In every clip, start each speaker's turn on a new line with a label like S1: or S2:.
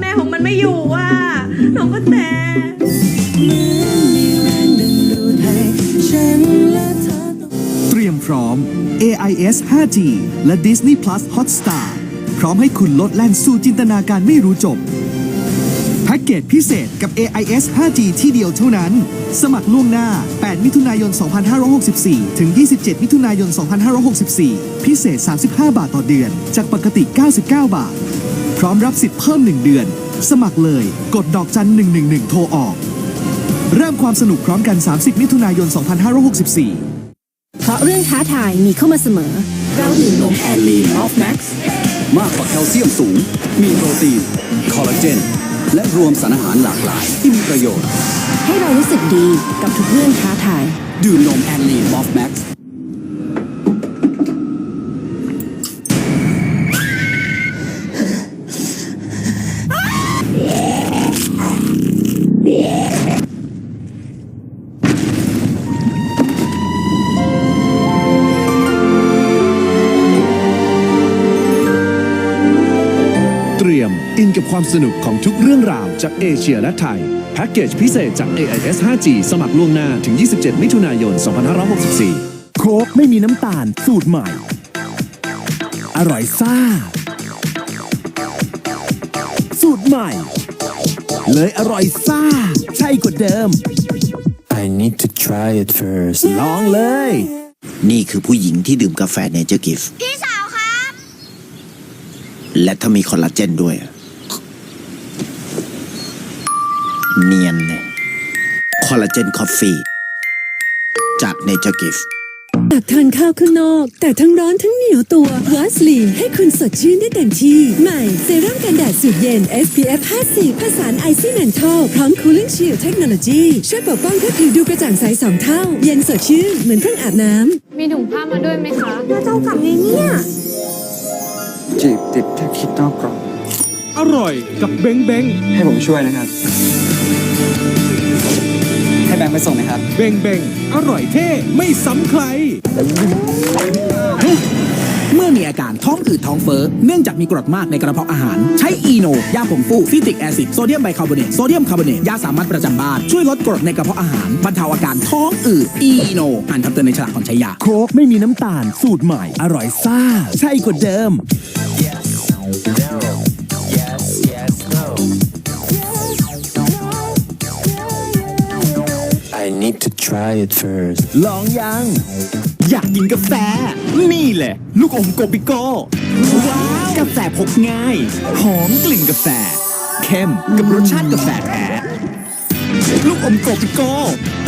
S1: แม่ของมันไม่อยู่ว่ะน้องก็แต่
S2: เตรียมพร้อม AIS 5G และ Disney Plus Hotstar พร้อมให้คุณลดแล่นสู่จินตนาการไม่รู้จบ แพ็กเกจพิเศษกับ AIS 5G ที่เดียวเท่านั้น สมัครล่วงหน้า 8 มิถุนายน 2564 ถึง 27 มิถุนายน 2564 พิเศษ 35 บาทต่อเดือน จากปกติ 99 บาท ร้อมรับสิทธิ์เพิ่ม 1 เดือน สมัครเลย กดดอกจัน 111 โทรออก เริ่มความสนุกพร้อมกัน 30 มิถุนายน 2564
S3: เพราะเรื่องท้าทายมีเข้ามาเสมอ เราดื่มนม
S4: แอนลีนออฟแม็กซ์มากกว่าแคลเซียมสูง มีโปรตีน คอลลาเจน และรวมสารอาหารหลากหลายที่มีประโยชน์
S3: ให้เรารู้สึกดีกับทุกเรื่องท้าทาย
S4: ดื่มนมแอนลีนออฟแม็กซ์
S5: เตรียมอินกับความสนุกของทุกเรื่องราวจากเอเชียและไทย แพ็กเกจพิเศษจาก AIS 5G สมัครล่วงหน้าถึง 27 มิถุนายน 2564
S6: โค้กไม่มีน้ำตาลสูตรใหม่ อร่อยซ่า สูตรใหม่ เลยอร่อยซ่า ใช่กว่าเดิม
S7: I need to try it first.
S6: ลองเลย
S8: นี่คือผู้หญิงที่ดื่มกาแฟเนเจอร์กิฟ
S1: พี่สาวครับ
S8: และถ้ามีคอลลาเจนด้วย เนียนเลยคอลลาเจนคอฟฟี่จากเนเจอร์กิฟ
S9: อยากทานข้าวข้างนอก แต่ทั้งร้อนทั้งเหนียวตัววาสลีนให้คุณสดชื่นได้เต็มที่ ใหม่เซรั่มกันแดดสูตรเย็น SPF 50ผสานไอซี่แมนทอลพร้อม Cooling Shield เทคโนโลยีช่วยปกป้องให้ผิวดูกระจ่างใสสองเท่า เย็นสดชื่นเหมือนเพิ่งอาบน้ำ
S1: มีถุงผ้ามาด้วยไหมคะ
S7: จีบติดแค่คิดนอกกรอบ
S6: อร่อยกับเบงเบง
S7: ให้ผมช่วยนะครับให้แบงค์ไปส่งนะครับ
S6: เบงเบงอร่อยเท่ไม่ซ้ำใคร
S10: เมื่อมีอาการท้องอืดท้องเฟ้อ เนื่องจากมีกรดมากในกระเพาะอาหาร ใช้อีโน ยาผงฟูซิตริกแอซิด โซเดียมไบคาร์บอเนต โซเดียมคาร์บอเนต ยาสามัญประจำบ้าน ช่วยลดกรดในกระเพาะอาหาร บรรเทาอาการท้องอืด อีโน อ่านคำเตือนในฉลากก่อนใช้ยา
S6: โค้กไม่มีน้ำตาล สูตรใหม่ อร่อยซ่า ใช่กว่าเดิม
S7: need to try it first.
S6: ลองยัง อยากกินกาแฟ นี่แหละ ลูกอมโกปิโก้ว้าวกาแฟพกง่าย หอมกลิ่นกาแฟ เข้มกับรสชาติกาแฟแท้ลูกอมโกปิโก้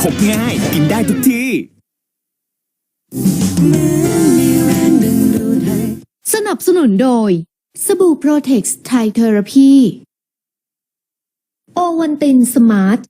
S6: พกง่ายกินได้ทุกที่
S3: สนับสนุนโดย สบู่โปรเทคไทเทอราพีโอวันตินสมาร์ท